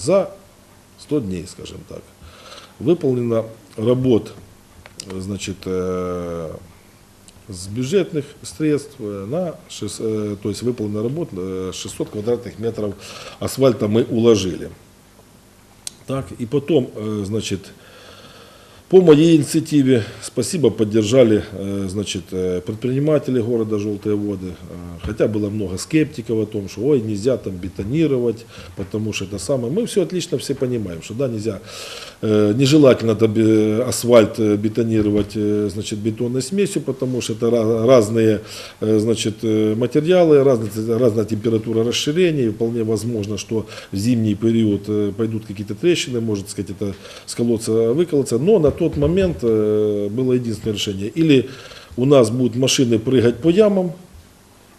за 100 дней, скажем так. Выполнено работ значит, э, с бюджетных средств э, на шест- э, то есть выполнена работа э, 600 квадратных метров асфальта мы уложили. Так, и потом, значит, по моей инициативе, спасибо, поддержали э, значит, э, предприниматели города Желтые воды. Э, Хотя было много скептиков о том, что ой, нельзя там бетонировать, потому что это самое. Мы все отлично все понимаем, что да, нельзя, нежелательно там, э, асфальт э, бетонировать э, значит, бетонной смесью, потому что это ра- разные э, значит, э, материалы, разная, разная температура расширения, и вполне возможно, что в зимний период э, пойдут какие-то трещины, может сказать, это сколоться, выколоться. Но на тот момент э, было единственное решение. Или у нас будут машины прыгать по ямам,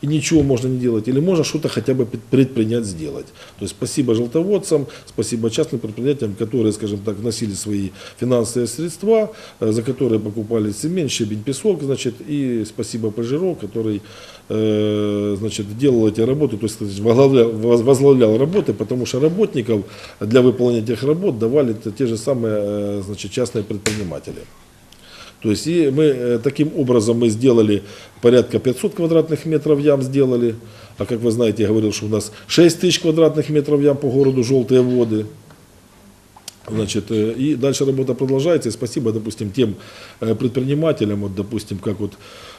и ничего можно не делать, или можно что-то хотя бы пред- предпринять, сделать. То есть спасибо желтоводцам, спасибо частным предприятиям, которые, скажем так, вносили свои финансовые средства, э, за которые покупали цемент, щебень, песок, значит, и спасибо Пожиро, который э, значит, делал эти работы, то есть возглавлял, воз- возглавлял работы, потому что работников для выполнения этих работ давали те же самые э, значит, частные предприниматели. То есть и мы э, таким образом мы сделали порядка 500 квадратных метров ям сделали. А как вы знаете, я говорил, что у нас 6 тысяч квадратных метров ям по городу желтые воды. Значит, э, и дальше работа продолжается. И спасибо, допустим, тем э, предпринимателям, вот, допустим, как вот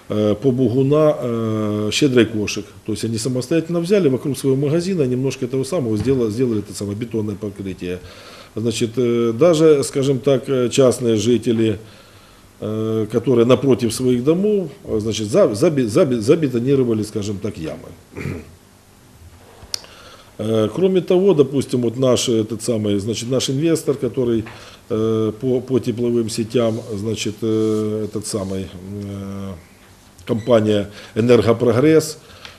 по Бугуна щедрый кошек. То есть они самостоятельно взяли вокруг своего магазина, немножко этого самого сделали, сделали это самое бетонное покрытие. Значит, даже, скажем так, частные жители, которые напротив своих домов, э, значит, забетонировали, скажем так, ямы. Э, Кроме того, допустим, вот наш этот самый, значит, наш инвестор, который э, по, по тепловым сетям, значит, э, этот самый э, компания Энергопрогресс,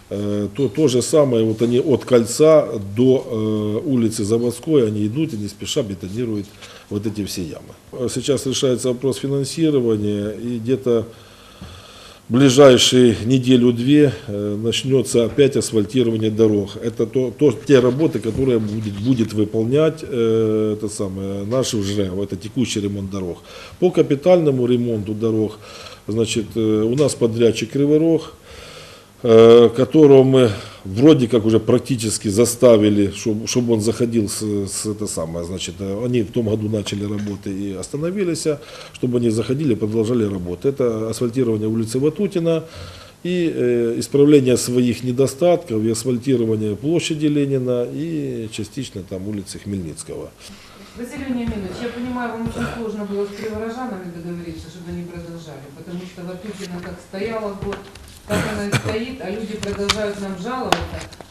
э, то, то же самое, вот они от кольца до э, улицы Заводской, они идут и не спеша бетонируют вот эти все ямы. Сейчас решается вопрос финансирования, и где-то ближайшие неделю-две э, начнется опять асфальтирование дорог. Это то, то, те работы, которые будет, будет выполнять э, это самое, наш ЖРЭВ, это текущий ремонт дорог. По капитальному ремонту дорог, значит, э, у нас подрядчик Кривой Рог, э, которого мы вроде как уже практически заставили, чтобы он заходил с, с это самое, значит, э, они в том году начали работы и остановились, чтобы они заходили, продолжали работу. Это асфальтирование улицы Ватутина и э, исправление своих недостатков, и асфальтирование площади Ленина и частично там улицы Хмельницкого. Василий Вениаминович, я понимаю, вам очень сложно было с криворожанами договориться, чтобы они продолжали, потому что Ватутина как стояла год, так она стоит, а люди продолжают нам жаловаться,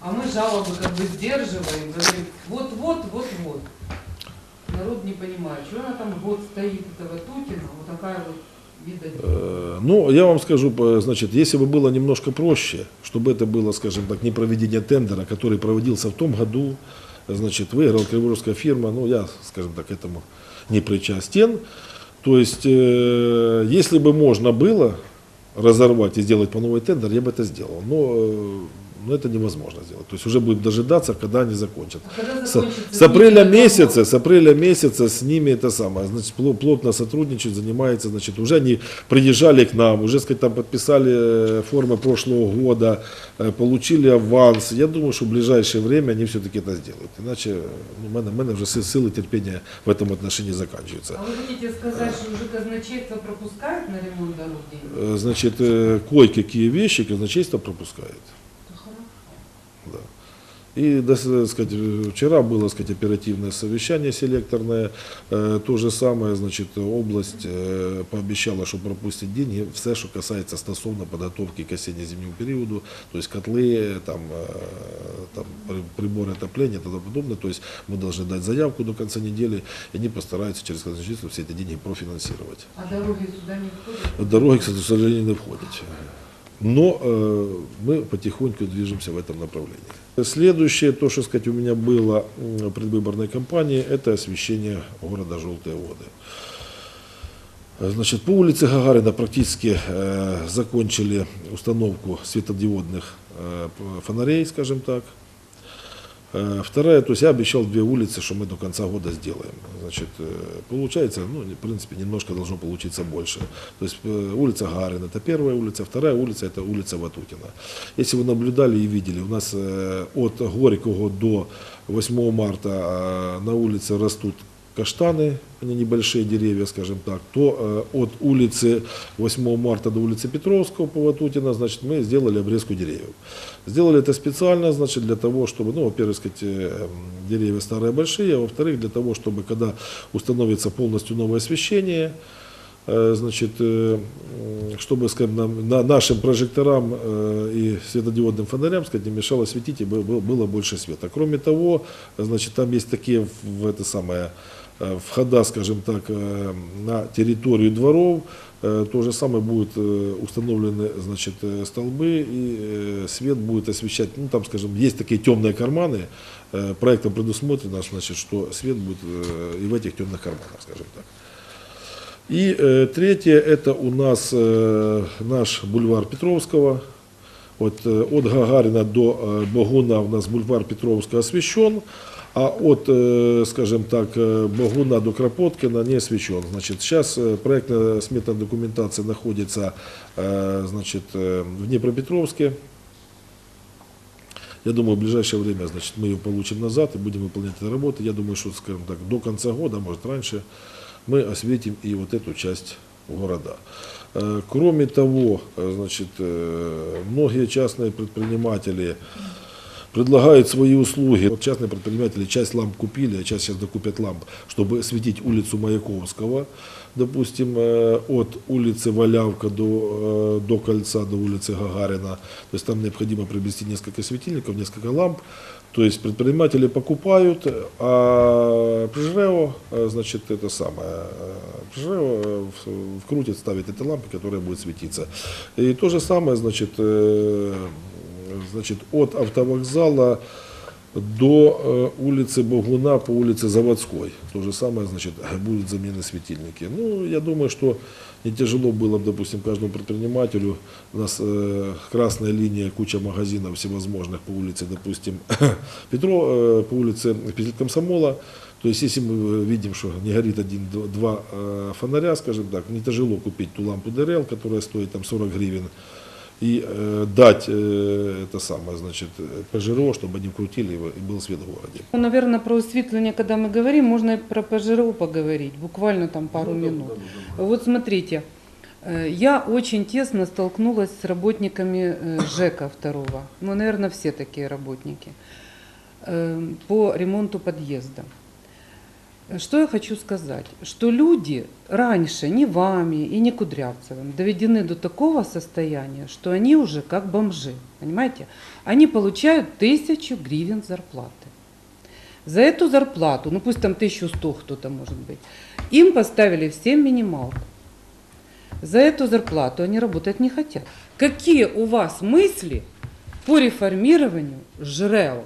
а мы жалобы как бы сдерживаем, говорим, вот-вот, вот-вот. Народ не понимает, что она там год стоит, это Ватутина, вот такая вот. Э, Ну, я вам скажу, значит, если бы было немножко проще, чтобы это было, скажем так, не проведение тендера, который проводился в том году, значит, выиграла криворожская фирма, ну, я, скажем так, этому не причастен. То есть, э, если бы можно было разорвать и сделать по новый тендер, я бы это сделал. Но, э, но это невозможно сделать. То есть уже будет дожидаться, когда они закончат. А когда С, с апреля месяца, с апреля месяца с ними это самое, значит, пло- плотно сотрудничают, занимается, значит, уже они приезжали к нам, уже, сказать, там подписали э, формы прошлого года, э, получили аванс. Я думаю, что в ближайшее время они все-таки это сделают. Иначе ну, мене, мене вже си- сили терпения в этом отношении заканчиваются. А вы хотите сказать, что уже казначейство пропускает на ремонт дорог деньги? Э, Значит, кое-какие вещи казначейство пропускает. И, да, с- сказать, э, вчера было сказать, оперативное совещание селекторное, Э, то же самое, значит, область э, пообещала, что пропустит деньги, все, что касается стосовно подготовки к осенне-зимнему периоду, то есть котлы, там, э, там, при- приборы отопления и тому подобное, то есть мы должны дать заявку до конца недели, и они постараются через казначейство все эти деньги профинансировать. А дороги сюда не входят? Дороги, к сожалению, не входят. Но э, мы потихоньку движемся в этом направлении. Следующее, то, что сказать, у меня было в предвыборной кампании, это освещение города Желтые воды. Значит, по улице Гагарина практически э, закончили установку светодиодных э, фонарей, скажем так. Э, Вторая, то есть я обещал две улицы, что мы до конца года сделаем. Значит, э, получается, ну, в принципе, немножко должно получиться больше. То есть э, улица Гарина, это первая улица, вторая улица, это улица Ватутина. Если вы наблюдали и видели, у нас от Горького до 8 марта на улице растут каштаны, они небольшие деревья, скажем так, то э, от улицы 8 марта до улицы Петровского по Ватутина, значит, мы сделали обрезку деревьев. Сделали это специально, значит, для того, чтобы, ну, во-первых, сказать, э, деревья старые большие, а во-вторых, для того, чтобы, когда установится полностью новое освещение, э, значит, э, чтобы, скажем, нам, на нашим прожекторам э, и светодиодным фонарям, сказать, не мешало светить и бы- бы- было больше света. Кроме того, значит, там есть такие в, это самое входа, скажем так, э, на территорию дворов, Э, то же самое будут э, установлены значит, э, столбы и э, свет будет освещать, ну там, скажем, есть такие темные карманы, э, проектом предусмотрено, значит, что свет будет э, и в этих темных карманах, скажем так. И э, третье, это у нас э, наш бульвар Петровского. Вот, э, от Гагарина до э, Богуна у нас бульвар Петровского освещен, а от, скажем так, Богуна до Кропоткина не освещен. Значит, сейчас проектная сметная документация находится значит, в Днепропетровске. Я думаю, в ближайшее время значит, мы ее получим назад и будем выполнять эту работу. Я думаю, что, скажем так, до конца года, может раньше, мы осветим и вот эту часть города. Э, Кроме того, э, значит, э, многие частные предприниматели предлагают свои услуги. Вот частные предприниматели часть ламп купили, а часть сейчас докупят ламп, чтобы светить улицу Маяковского, допустим, э, от улицы Валявка до, э, до кольца, до улицы Гагарина. То есть там необходимо приобрести несколько светильников, несколько ламп. То есть предприниматели покупают, а Прижрео, э, значит, это самое, Прижрео вкрутит, ставит эти лампы, которые будут светиться. И то же самое, значит, значит, от автовокзала до э, улицы Богуна по улице Заводской. То же самое, значит, будут замены светильники. Ну, я думаю, что не тяжело было, бы, допустим, каждому предпринимателю. У нас э, красная линия, куча магазинов всевозможных по улице, допустим, Петро, э, по улице Комсомола. То есть, если мы видим, что не горит один-два э, фонаря, скажем так, не тяжело купить ту лампу ДРЛ, которая стоит там 40 гривен, и э, дать э, это самое, значит, ПЖРО, чтобы они крутили его, и был свет в городе. Ну, наверное, про осветление, когда мы говорим, можно и про ПЖРУ поговорить, буквально там пару минут. Вот смотрите, э, я очень тесно столкнулась с работниками э, ЖЭКа второго, ну, наверное, все такие работники, э, по ремонту подъезда. Что я хочу сказать? Что люди раньше ни вами и ни Кудрявцевым доведены до такого состояния, что они уже как бомжи, понимаете? Они получают тысячу гривен зарплаты. За эту зарплату, ну пусть там 1100 кто-то может быть, им поставили всем минималку. За эту зарплату они работать не хотят. Какие у вас мысли по реформированию ЖРЭО?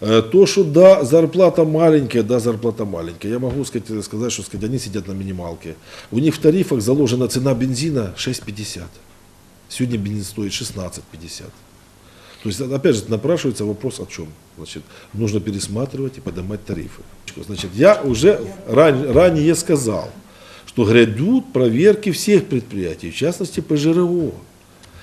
Э, То, что да, зарплата маленькая, да, зарплата маленькая. Я могу сказать, сказать, что сказать, они сидят на минималке. У них в тарифах заложена цена бензина 6,50. Сегодня бензин стоит 16,50. То есть, опять же, напрашивается вопрос о чем? Значит, нужно пересматривать и поднимать тарифы. Значит, я уже ран- ранее сказал, что грядут проверки всех предприятий, в частности ПЖРО.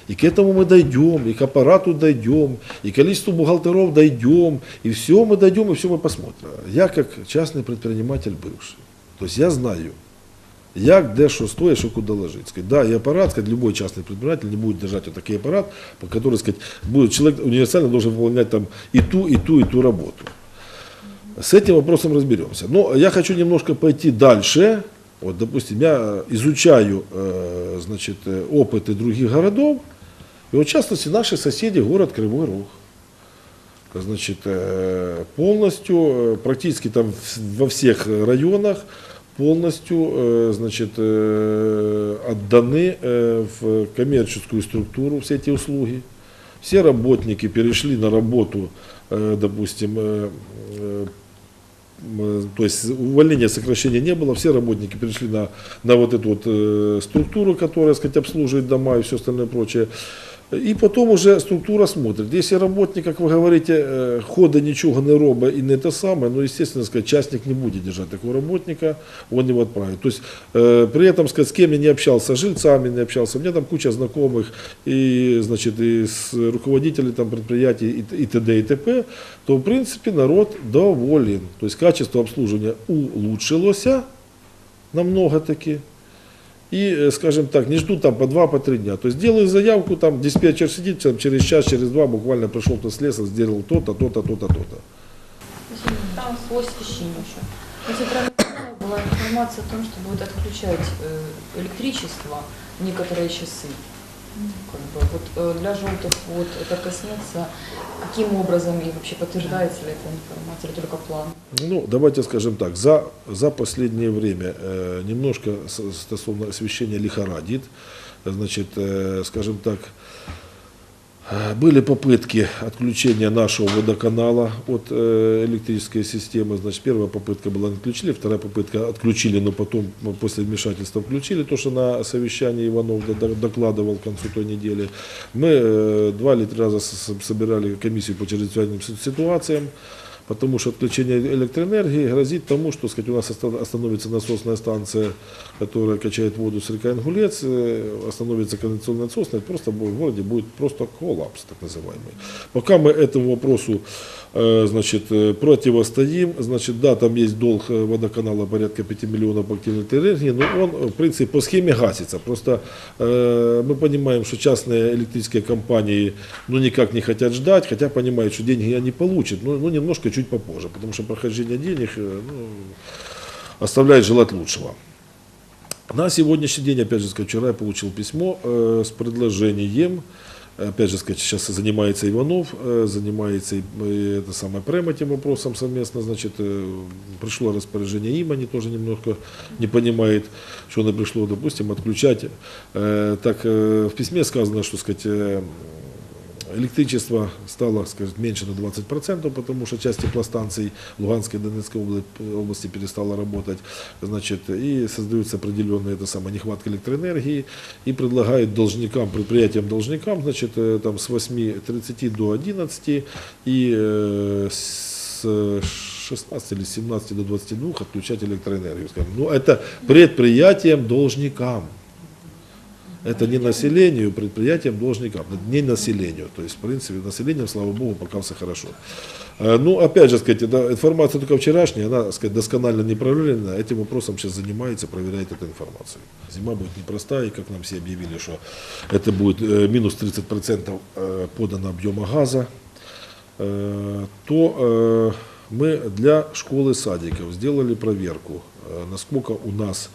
И к этому мы дойдем, и к аппарату дойдем, и к количеству бухгалтеров дойдем, и все мы дойдем, и все мы посмотрим. Я как частный предприниматель бывший, то есть я знаю, як, де, що стоїть, що куди ложить. Сказать, да, и аппарат, сказать, любой частный предприниматель не будет держать вот такой аппарат, по который, сказать, будет человек универсально должен выполнять там и ту, и ту, и ту работу. С этим вопросом разберемся. Но я хочу немножко пойти дальше. Вот, допустим, я изучаю э, значит, э, опыты других городов, и вот в частности наши соседи, город Кривой Рог. Значит, э, полностью, э, практически там во всех районах полностью э, значит, отданы в коммерческую структуру все эти услуги. Все работники перешли на работу, допустим, то есть увольнения, сокращения не было, все работники перешли на, на вот эту вот структуру, которая, так сказать, обслуживает дома и все остальное прочее. И потом уже структура смотрит. Если работник, как вы говорите, э, хода ничего не робить и не те саме, ну, естественно, сказать, частник не будет держать такого работника, он его отправит. То есть, э, при этом, сказать, с кем я не общался, с жильцами не общался, у меня там куча знакомых, и, значит, и с руководителями там, предприятий, и, и т.д. и т.п., то, в принципе, народ доволен. То есть, качество обслуживания улучшилось намного таки. И, э, скажем так, не ждут там по два, по три дня. То есть делаю заявку, там диспетчер сидит, там, через час, через два буквально пришел кто слесарь, сделал то-то, то-то, то-то, то-то. Там свой освещение еще. Была информация о том, что будут отключать э, электричество некоторые часы. Вот, э, для желтых вот это коснется. Каким образом и вообще подтверждается ли эта информация или только план? Ну, давайте скажем так, за, за последнее время э, немножко стосовно освещения лихорадит. Значит, э, скажем так, э, были попытки отключения нашего водоканала от э, электрической системы. Значит, первая попытка была не отключили, вторая попытка отключили, но потом ну, после вмешательства включили, то, что на совещании Иванов докладывал к концу той недели. Мы э, два или три раза собирали комиссию по чрезвычайным си- ситуациям, потому что отключение электроэнергии грозит тому, что сказать, у нас оста- остановится насосная станция, которая качает воду с река Ингулец, э, остановится кондиционная насосная, просто бу- в городе будет просто коллапс, так называемый. Пока мы этому вопросу э, значит, э, противостоим, значит, да, там есть долг водоканала порядка 5 миллионов по активной электроэнергии, но он, в принципе, по схеме гасится. Просто э, мы понимаем, что частные электрические компании ну, никак не хотят ждать, хотя понимают, что деньги они получат, но ну, немножко чуть попозже, потому что прохождение денег э, ну, оставляет желать лучшего. На сегодняшний день, опять же, сказать, вчера я получил письмо э, с предложением, опять же, сказать, сейчас занимается Иванов, э, занимается э, это самое Прем этим вопросом совместно, значит, э, пришло распоряжение им, они тоже немножко не понимают, что оно пришло, допустим, отключать. Э, так, в письме сказано, что, сказать, Электричество стало, скажем, меньше на 20%, потому что часть теплостанций Луганской и Донецкой обла- области перестала работать. Значит, и создаются определенные это самое, нехватка электроэнергии. И предлагают должникам, предприятиям-должникам, значит, э, там с 8.30 до 11 и э, с 16 или 17 до 22 отключать электроэнергию. скажем. Ну, это предприятиям-должникам. Это не населению, предприятиям, должникам, не населению. То есть, в принципе, населением, слава богу, пока все хорошо. Э, Ну, опять же, сказать, это информация только вчерашняя, она, сказать, досконально не проверена. Этим вопросом сейчас занимается, проверяет эту информацию. Зима будет непростая, и как нам все объявили, что это будет э, минус 30% э, подано объема газа, то мы для школы садиков сделали проверку, насколько у нас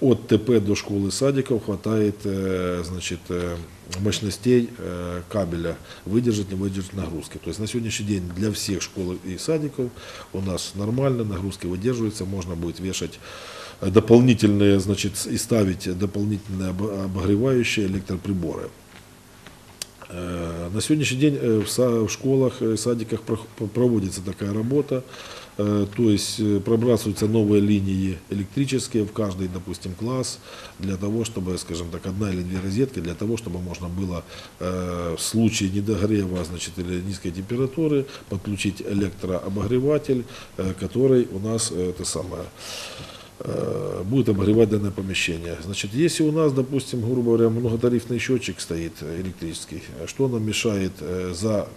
от ТП до школы садиков хватает э, значит, э, мощностей э, кабеля выдержать, не выдержать нагрузки. То есть на сегодняшний день для всех школ и садиков у нас нормально, нагрузки выдерживаются, можно будет вешать э, дополнительные, значит, и ставить дополнительные обо- обогревающие электроприборы. Э, На сегодняшний день э, в школах, э, садиках проводится такая работа, то есть пробрасываются новые линии электрические в каждый, допустим, класс, для того, чтобы, скажем так, одна или две розетки, для того, чтобы можно было в случае недогрева значит, или низкой температуры подключить электрообогреватель, который у нас это самое, будет обогревать данное помещение. Значит, если у нас, допустим, грубо говоря, многотарифный счетчик стоит э, электрический, э, что нам мешает э, за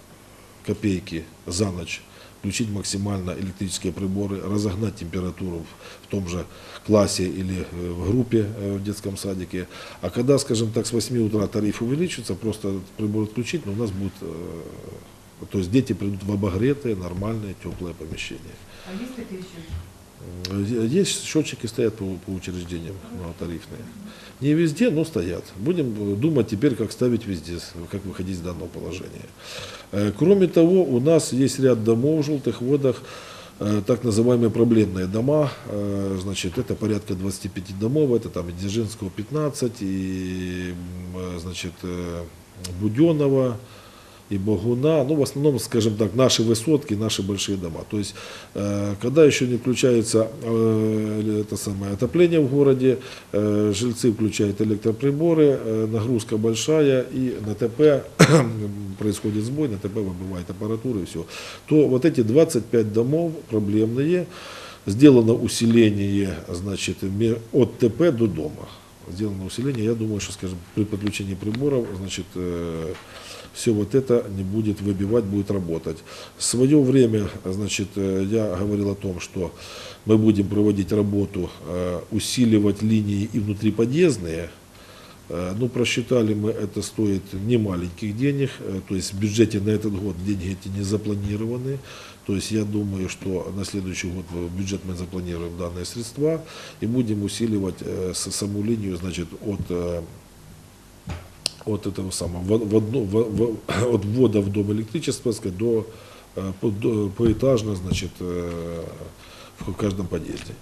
копейки за ночь включить максимально электрические приборы, разогнать температуру в, том же классе или э, в группе э, в детском садике. А когда, скажем так, с 8 утра тариф увеличится, просто прибор отключить, но у нас будет, э, то есть дети придут в обогретые, нормальные, теплые помещения. А есть такие еще? Э, Есть счетчики стоят по, по учреждениям тарифные. Не везде, но стоят. Будем э, думать теперь, как ставить везде, как выходить из данного положения. Э, Кроме того, у нас есть ряд домов в желтых водах, э, так называемые проблемные дома. Э, Значит, это порядка 25 домов, это там Дзержинского 15, и э, значит, э, Буденного, и Богуна, ну, в основном, скажем так, наши высотки, наши большие дома. То есть, э, когда еще не включается э, это самое отопление в городе, э, жильцы включают электроприборы, э, нагрузка большая, и на ТП происходит сбой, на ТП выбывает аппаратура и все, то вот эти 25 домов проблемные, сделано усиление значит, от ТП до дома. Сделано усиление, я думаю, что, скажем, при подключении приборов, значит, все вот это не будет выбивать, будет работать. В свое время, значит, э, я говорил о том, что мы будем проводить работу, э, усиливать линии и внутриподъездные, Э, Ну, просчитали мы, это стоит немаленьких денег, то есть в бюджете на этот год деньги эти не запланированы. То есть я думаю, что на следующий год в бюджет мы запланируем данные средства и будем усиливать саму линию, значит, от от этого самого, в- в одно- в- в- от ввода в дом электричества до, э, до- поэтажно, значит, э, в каждом подъезде.